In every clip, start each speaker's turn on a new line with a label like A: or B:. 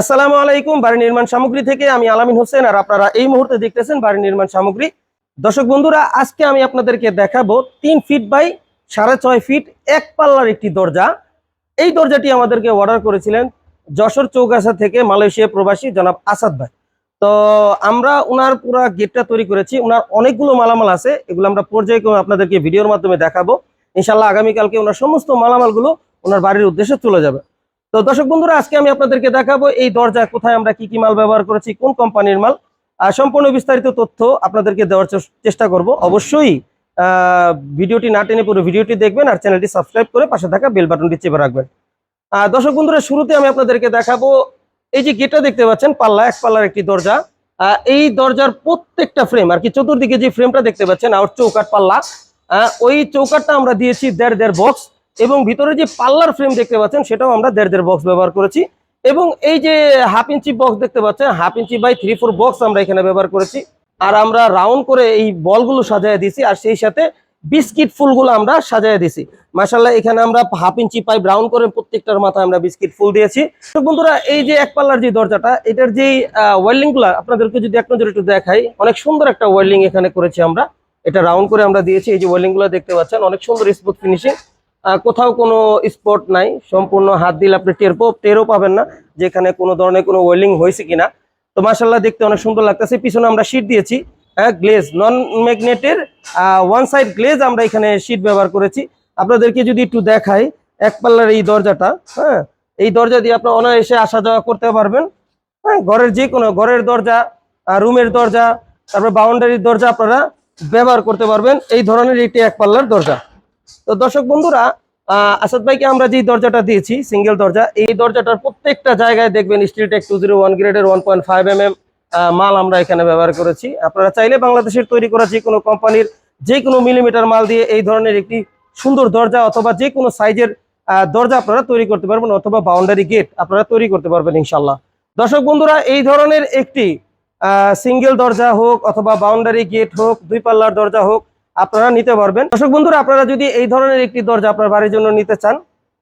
A: আসসালামু আলাইকুম, বাড়ি নির্মাণ সামগ্রী থেকে আমি আলামিন হোসেন আর আপনারা এই মুহূর্তে দেখতেছেন বাড়ি নির্মাণ সামগ্রী। দর্শক বন্ধুরা, আজকে আমি আপনাদেরকে দেখাবো তিন ফিট বাই সাড়ে ছয় ফিট এক পাল্লার একটি দরজা। এই দরজাটি আমাদেরকে অর্ডার করেছিলেন যশোর চৌগাছা থেকে মালয়েশিয়া প্রবাসী জনাব আসাদ ভাই। তো আমরা উনার পুরো গেটটা তৈরি করেছি, উনার অনেকগুলো মালামাল আছে, এগুলো আমরা পর্যায়ক্রমে আপনাদেরকে ভিডিওর মাধ্যমে দেখাবো। ইনশাল্লাহ আগামীকালকে ওনার সমস্ত মালামালগুলো ওনার বাড়ির উদ্দেশ্যে চলে যাবে। তো দর্শক বন্ধুরা, আজকে আমি আপনাদেরকে দেখাবো এই দরজা কোথায় আমরা কি কি মাল ব্যবহার করেছি, কোন কোম্পানির মাল। আর সম্পূর্ণ বিস্তারিত তথ্য আপনাদেরকে দেওয়ার চেষ্টা করব। অবশ্যই ভিডিওটি না টেনে পুরো ভিডিওটি দেখবেন আর চ্যানেলটি সাবস্ক্রাইব করে পাশে থাকা বেল বাটনটি চেপে রাখবেন। দর্শক বন্ধুরা, শুরুতে আমি আপনাদেরকে দেখাবো, এই যে গেটটা দেখতে পাচ্ছেন, পাল্লা, এক পাল্লার একটি দরজা। এই দরজার প্রত্যেকটা ফ্রেম আর কি চতুর্দিকে যে ফ্রেমটা দেখতে পাচ্ছেন আউট চৌকাট পাল্লা ওই চৌকাটটা আমরা দিয়েছি দেড় দেড় বক্স এবং ভিতরে যে পাল্লার ফ্রেম দেখতে পাচ্ছেন, সেটাও আমরা দেড় দেড় বক্স ব্যবহার করেছি। এবং এই যে হাফ ইঞ্চি বক্স দেখতে পাচ্ছেন half inch by three four box আমরা এখানে ব্যবহার করেছি। আর আমরা রাউন্ড করে এই বলগুলো সাজায় দিয়েছি, আর সেই সাথে বিস্কিট ফুলগুলো আমরা সাজায় দিছি মাসাল্লাহ এখানে আমরা হাফ ইঞ্চি পাইপ রাউন্ড করে প্রত্যেকটার মাথায় আমরা বিস্কিট ফুল দিয়েছি। তো বন্ধুরা, এই যে এক পাল্লার যে দরজাটা, এটার যে ওয়েল্ডিংগুলা আপনাদেরকে যদি এক নজরে একটু দেখাই, অনেক সুন্দর একটা ওয়েল্ডিং এখানে করেছি আমরা। এটা রাউন্ড করে আমরা দিয়েছি, এই যে ওয়েল্ডিংগুলো দেখতে পাচ্ছেন, অনেক সুন্দর স্মুথ ফিনিশিং কোথাও কোনো স্পট নাই। সম্পূর্ণ হাত দিলে আপনি টের টেরও পাবেন না, যেখানে কোনো ধরনের কোনো ওয়েল্ডিং হয়েছে কিনা। তো মাসাল্লাহ দেখতে অনেক সুন্দর লাগতেছে। পিছনে আমরা শীট দিয়েছি হ্যাঁ গ্লেজ নন ম্যাগনেটের ওয়ান সাইড গ্লেজ আমরা এখানে শীট ব্যবহার করেছি। আপনাদেরকে যদি একটু দেখাই, এক পাল্লার এই দরজাটা হ্যাঁ এই দরজা দিয়ে আপনার অনায়াসে আসা যাওয়া করতে পারবেন। হ্যাঁ ঘরের যে কোনো ঘরের দরজা রুমের দরজা, তারপর বাউন্ডারির দরজা আপনারা ব্যবহার করতে পারবেন। এই ধরনের একটি এক পাল্লার দরজা। তো দর্শক বন্ধুরা আসাদ ভাইকে আমরা যে দরজাটা দিয়েছি, সিঙ্গেল দরজা, এই দরজাটার প্রত্যেকটা জায়গায় দেখবেন steel tech two zero one গ্রেডের one point five M M মাল আমরা এখানে ব্যবহার করেছি। আপনারা চাইলে বাংলাদেশের তৈরি করা যে কোনো কোম্পানির যে কোনো মিলিমিটার মাল দিয়ে এই ধরনের একটি সুন্দর দরজা অথবা যে কোনো সাইজের দরজা আপনারা তৈরি করতে পারবেন অথবা বাউন্ডারি গেট আপনারা তৈরি করতে পারবেন ইনশাল্লাহ দর্শক বন্ধুরা, এই ধরনের একটি সিঙ্গেল দরজা হোক অথবা বাউন্ডারি গেট হোক, দুই পাল্লার দরজা হোক আপনারা নিতে পারবেন। দর্শক বন্ধুরা, আপনারা যদি এই ধরনের একটি দরজা আপনার বাড়ির জন্য নিতে চান,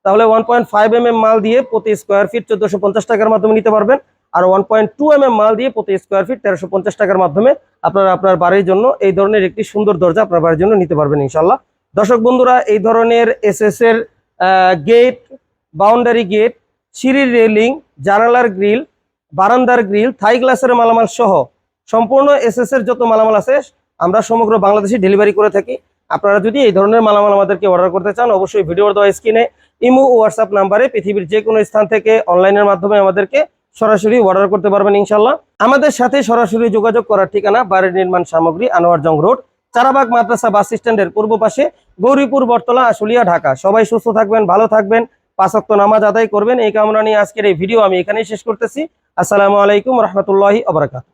A: তাহলে one point five M M মাল দিয়ে প্রতি স্কোয়ার ফিট চোদ্দশো পঞ্চাশ টাকার মাধ্যমে নিতে পারবেন। আর one point two M M মাল দিয়ে প্রতি স্কোয়ার ফিট তেরোশো পঞ্চাশ টাকার মাধ্যমে আপনারা আপনার বাড়ির জন্য এই ধরনের একটি সুন্দর দরজা আপনার বাড়ির জন্য নিতে পারবেন ইনশাল্লাহ দর্শক বন্ধুরা, এই ধরনের এস এর গেট বাউন্ডারি গেট সিঁড়ির রেলিং জানালার গ্রিল বারান্দার গ্রিল থাই গ্লাসের মালামাল সহ সম্পূর্ণ এস এর যত মালামাল আছে আমরা সমগ্র বাংলাদেশে ডেলিভারি করে থাকি। আপনারা যদি এই ধরনের মালামাল আমাদেরকে অর্ডার করতে চান, অবশ্যই ভিডিওর দেওয়া স্ক্রিনে ইমো হোয়াটসঅ্যাপ নাম্বারে পৃথিবীর যে কোনো স্থান থেকে অনলাইনের মাধ্যমে আমাদেরকে সরাসরি অর্ডার করতে পারবেন ইনশাল্লাহ আমাদের সাথে সরাসরি যোগাযোগ করার ঠিকানা বাড়ির নির্মাণ সামগ্রী, আনোয়ার জং রোড, চারাবাগ মাদ্রাসা বাস স্ট্যান্ডের পূর্ব পাশে, গৌরীপুর, বটতলা, আশুলিয়া, ঢাকা। সবাই সুস্থ থাকবেন, ভালো থাকবেন পাঁচক্ত নামাজ আদায় করবেন। এই কামনা নিয়ে আজকের এই ভিডিও আমি এখানেই শেষ করতেছি। আসসালামু আলাইকুম রহমতুল্লাহি আবরাকাত